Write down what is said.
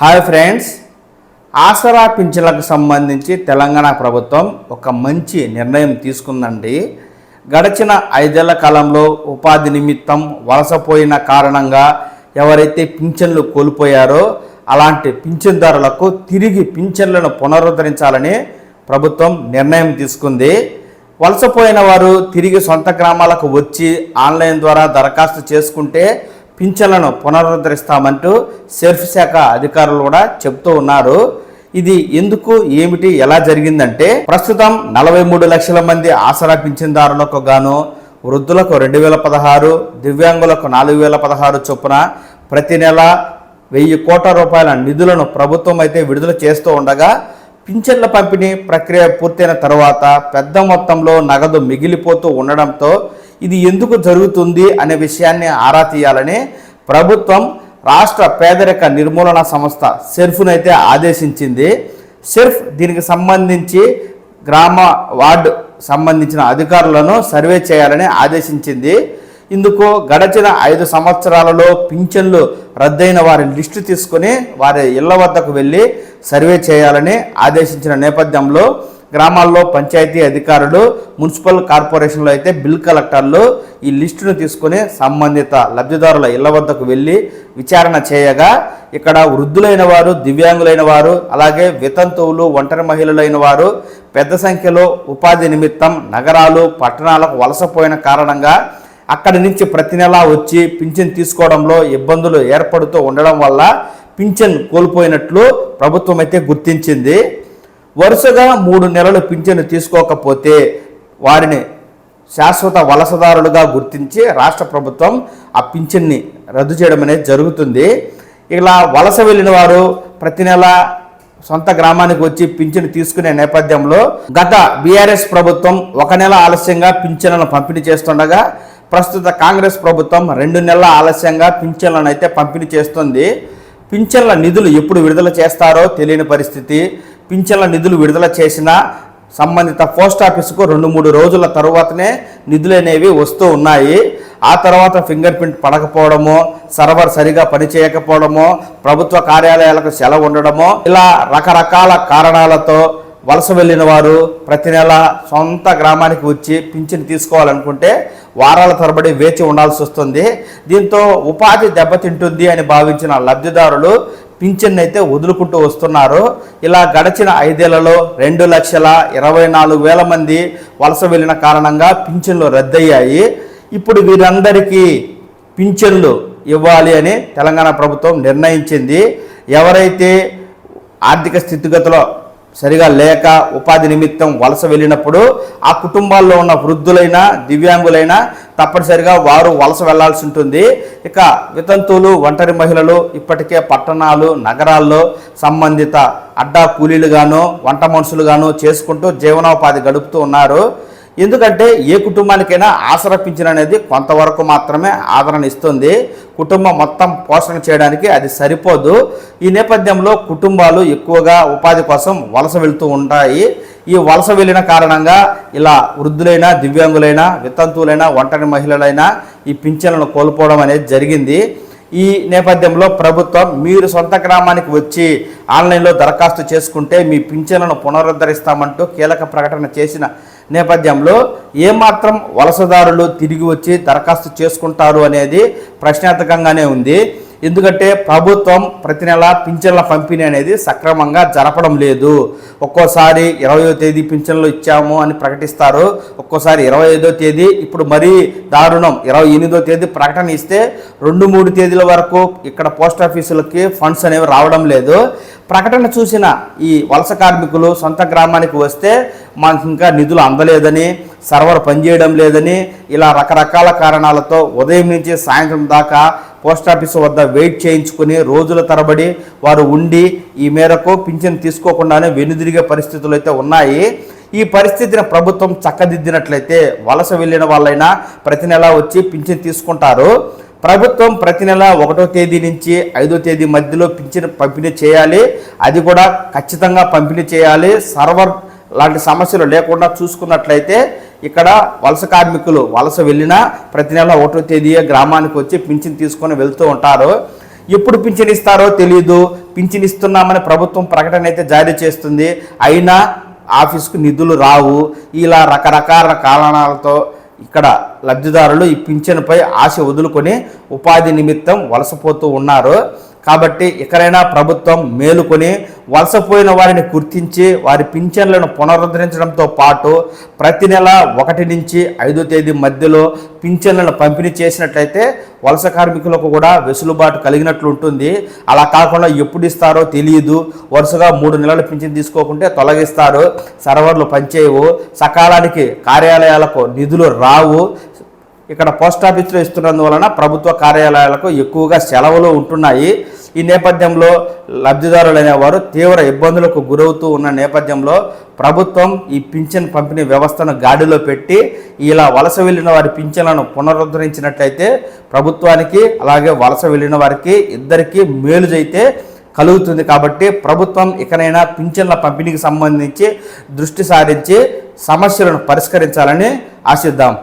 Hi friends ఆసరా పింఛన్లకు సంబంధించి తెలంగాణ ప్రభుత్వం ఒక మంచి నిర్ణయం తీసుకుందండి. గడిచిన ఐదేళ్ళ కాలంలో ఉపాధి నిమిత్తం వలసపోయిన కారణంగా ఎవరైతే పింఛన్లు కోల్పోయారో అలాంటి పింఛన్దారులకు తిరిగి పింఛన్లను పునరుద్ధరించాలని ప్రభుత్వం నిర్ణయం తీసుకుంది. వలసపోయిన వారు తిరిగి సొంత గ్రామాలకు వచ్చి ఆన్లైన్ ద్వారా దరఖాస్తు చేసుకుంటే పింఛన్లను పునరుద్ధరిస్తామంటూ సెర్ఫ్ శాఖ అధికారులు కూడా చెప్తూ ఉన్నారు. ఇది ఎందుకు ఏమిటి ఎలా జరిగిందంటే ప్రస్తుతం నలభై మూడు లక్షల మంది ఆసరా పింఛన్దారులకు గాను వృద్ధులకు రెండు వేల పదహారు దివ్యాంగులకు నాలుగు వేల పదహారు చొప్పున ప్రతి నెల వెయ్యి కోట్ల రూపాయల నిధులను ప్రభుత్వం అయితే విడుదల చేస్తూ ఉండగా పింఛన్ల పంపిణీ ప్రక్రియ పూర్తయిన తర్వాత పెద్ద మొత్తంలో నగదు మిగిలిపోతూ ఉండడంతో ఇది ఎందుకు జరుగుతుంది అనే విషయాన్ని ఆరా తీయాలని ప్రభుత్వం రాష్ట్ర పేదరిక నిర్మూలన సంస్థ సెర్ఫ్నైతే ఆదేశించింది. సెర్ఫ్ దీనికి సంబంధించి గ్రామ వార్డు సంబంధించిన అధికారులను సర్వే చేయాలని ఆదేశించింది. ఇందుకు గడచిన ఐదు సంవత్సరాలలో పింఛన్లు రద్దయిన వారి లిస్టు తీసుకొని వారి ఇళ్ళ వద్దకు వెళ్ళి సర్వే చేయాలని ఆదేశించిన నేపథ్యంలో గ్రామాల్లో పంచాయతీ అధికారులు మున్సిపల్ కార్పొరేషన్లో అయితే బిల్ కలెక్టర్లు ఈ లిస్టును తీసుకుని సంబంధిత లబ్ధిదారుల ఇళ్ళ వద్దకు వెళ్ళి విచారణ చేయగా ఇక్కడ వృద్ధులైన వారు దివ్యాంగులైన వారు అలాగే వితంతువులు ఒంటరి మహిళలైన వారు పెద్ద సంఖ్యలో ఉపాధి నిమిత్తం నగరాలు పట్టణాలకు వలసపోయిన కారణంగా అక్కడి నుంచి ప్రతి నెలా వచ్చి పింఛన్ తీసుకోవడంలో ఇబ్బందులు ఏర్పడుతూ ఉండడం వల్ల పింఛన్ కోల్పోయినట్లు ప్రభుత్వం అయితే గుర్తించింది. వరుసగా మూడు నెలలు పింఛను తీసుకోకపోతే వారిని శాశ్వత వలసదారులుగా గుర్తించి రాష్ట్ర ప్రభుత్వం ఆ పింఛన్ని రద్దు చేయడం అనేది జరుగుతుంది. ఇలా వలస వెళ్ళిన వారు ప్రతి నెల సొంత గ్రామానికి వచ్చి పింఛను తీసుకునే నేపథ్యంలో గత బీఆర్ఎస్ ప్రభుత్వం ఒక నెల ఆలస్యంగా పింఛన్లను పంపిణీ చేస్తుండగా ప్రస్తుత కాంగ్రెస్ ప్రభుత్వం రెండు నెలల ఆలస్యంగా పింఛన్లను అయితే పంపిణీ చేస్తుంది. పింఛన్ల నిధులు ఎప్పుడు విడుదల చేస్తారో తెలియని పరిస్థితి. పింఛన్ల నిధులు విడుదల చేసిన సంబంధిత పోస్ట్ ఆఫీసుకు రెండు మూడు రోజుల తరువాతనే నిధులు అనేవి వస్తూ ఉన్నాయి. ఆ తర్వాత ఫింగర్ ప్రింట్ పడకపోవడము సర్వర్ సరిగా పనిచేయకపోవడము ప్రభుత్వ కార్యాలయాలకు సెలవు ఉండడము ఇలా రకరకాల కారణాలతో వలస వెళ్ళిన వారు ప్రతి నెల సొంత గ్రామానికి వచ్చి పింఛన్ తీసుకోవాలనుకుంటే వారాల తరబడి వేచి ఉండాల్సి వస్తుంది. దీంతో ఉపాధి దెబ్బతింటుంది అని భావించిన లబ్ధిదారులు పింఛన్ అయితే వదులుకుంటూ వస్తున్నారు. ఇలా గడిచిన ఐదేళ్ళలో రెండు లక్షల ఇరవై నాలుగు వేల మంది వలస వెళ్ళిన కారణంగా పింఛన్లు రద్దయ్యాయి. ఇప్పుడు వీరందరికీ పింఛన్లు ఇవ్వాలి అని తెలంగాణ ప్రభుత్వం నిర్ణయించింది. ఎవరైతే ఆర్థిక స్థితిగతిలో సరిగా లేక ఉపాధి నిమిత్తం వలస వెళ్ళినప్పుడు ఆ కుటుంబాల్లో ఉన్న వృద్ధులైనా దివ్యాంగులైనా తప్పనిసరిగా వారు వలస వెళ్ళాల్సి ఉంటుంది. ఇక వితంతువులు ఒంటరి మహిళలు ఇప్పటికే పట్టణాలు నగరాల్లో సంబంధిత అడ్డా కూలీలుగాను వంట మనుషులుగాను చేసుకుంటూ జీవనోపాధి గడుపుతూ ఉన్నారు. ఎందుకంటే ఏ కుటుంబానికైనా ఆసరా పింఛన్ అనేది కొంతవరకు మాత్రమే ఆదరణ ఇస్తుంది. కుటుంబం మొత్తం పోషణ చేయడానికి అది సరిపోదు. ఈ నేపథ్యంలో కుటుంబాలు ఎక్కువగా ఉపాధి కోసం వలస వెళ్తూ ఉంటాయి. ఈ వలస వెళ్ళిన కారణంగా ఇలా వృద్ధులైనా దివ్యాంగులైన వితంతువులైనా ఒంటరి మహిళలైనా ఈ పింఛన్లను కోల్పోవడం అనేది జరిగింది. ఈ నేపథ్యంలో ప్రభుత్వం మీరు సొంత గ్రామానికి వచ్చి ఆన్లైన్లో దరఖాస్తు చేసుకుంటే మీ పింఛన్లను పునరుద్ధరిస్తామంటూ కీలక ప్రకటన చేసిన నేపథ్యంలో ఏమాత్రం వలసదారులు తిరిగి వచ్చి దరఖాస్తు చేసుకుంటారు అనేది ప్రశ్నార్థకంగానే ఉంది. ఎందుకంటే ప్రభుత్వం ప్రతి నెల పింఛన్ల పంపిణీ అనేది సక్రమంగా జరపడం లేదు. ఒక్కోసారి ఇరవయో తేదీ పింఛన్లు ఇచ్చాము అని ప్రకటిస్తారు. ఒక్కోసారి ఇరవై ఐదో తేదీ ఇప్పుడు మరీ దారుణం. ఇరవై ఎనిమిదో తేదీ ప్రకటన ఇస్తే రెండు మూడు తేదీల వరకు ఇక్కడ పోస్ట్ ఆఫీసులకి ఫండ్స్ అనేవి రావడం లేదు. ప్రకటన చూసిన ఈ వలస కార్మికులు సొంత గ్రామానికి వస్తే మాకు ఇంకా నిధులు అందలేదని సర్వర్ పనిచేయడం లేదని ఇలా రకరకాల కారణాలతో ఉదయం నుంచి సాయంత్రం దాకా పోస్ట్ ఆఫీస్ వద్ద వెయిట్ చేయించుకుని రోజుల తరబడి వారు ఉండి ఈ మేరకు పింఛన్ తీసుకోకుండానే వెనుదిరిగే పరిస్థితులు అయితే ఉన్నాయి. ఈ పరిస్థితిని ప్రభుత్వం చక్కదిద్దినట్లయితే వలస వెళ్ళిన వాళ్ళైనా ప్రతి నెల వచ్చి పింఛన్ తీసుకుంటారు. ప్రభుత్వం ప్రతి నెల ఒకటో తేదీ నుంచి ఐదో తేదీ మధ్యలో పింఛన్ పంపిణీ చేయాలి. అది కూడా ఖచ్చితంగా పంపిణీ చేయాలి. సర్వర్ లాంటి సమస్యలు లేకుండా చూసుకున్నట్లయితే ఇక్కడ వలస కార్మికులు వలస వెళ్ళినా ప్రతి నెల ఒకటో తేదీ గ్రామానికి వచ్చి పింఛన్ తీసుకొని వెళ్తూ ఉంటారు. ఎప్పుడు పింఛన్ ఇస్తారో తెలియదు పింఛన్ ఇస్తున్నామని ప్రభుత్వం ప్రకటన అయితే జారీ చేస్తుంది. అయినా ఆఫీస్కు నిధులు రావు. ఇలా రకరకాల కారణాలతో ఇక్కడ లబ్ధిదారులు ఈ పింఛన్పై ఆశ వదులుకొని ఉపాధి నిమిత్తం వలసపోతూ ఉన్నారు. కాబట్టి ఎక్కడైనా ప్రభుత్వం మేలుకొని వలసపోయిన వారిని గుర్తించి వారి పింఛన్లను పునరుద్ధరించడంతో పాటు ప్రతి నెల ఒకటి నుంచి ఐదో తేదీ మధ్యలో పింఛన్లను పంపిణీ చేసినట్లయితే వలస కార్మికులకు కూడా వెసులుబాటు కలిగినట్లు ఉంటుంది. అలా కాకుండా ఎప్పుడు ఇస్తారో తెలియదు. వరుసగా మూడు నెలల పింఛన్ తీసుకోకుంటే తొలగిస్తారు. సర్వర్లు పనిచేయవు. సకాలానికి కార్యాలయాలకు నిధులు రావు. ఇక్కడ పోస్ట్ ఆఫీస్లో ఇస్తున్నందువలన ప్రభుత్వ కార్యాలయాలకు ఎక్కువగా సెలవులు ఉంటున్నాయి. ఈ నేపథ్యంలో లబ్ధిదారులు అనేవారు తీవ్ర ఇబ్బందులకు గురవుతూ ఉన్న నేపథ్యంలో ప్రభుత్వం ఈ పింఛన్ పంపిణీ వ్యవస్థను గాడిలో పెట్టి ఇలా వలస వెళ్ళిన వారి పింఛన్లను పునరుద్ధరించినట్లయితే ప్రభుత్వానికి అలాగే వలస వెళ్ళిన వారికి ఇద్దరికీ మేలు అయితే కలుగుతుంది కాబట్టి ప్రభుత్వం ఇకనైనా పింఛన్ల పంపిణీకి సంబంధించి దృష్టి సారించి సమస్యలను పరిష్కరించాలని ఆశిద్దాం.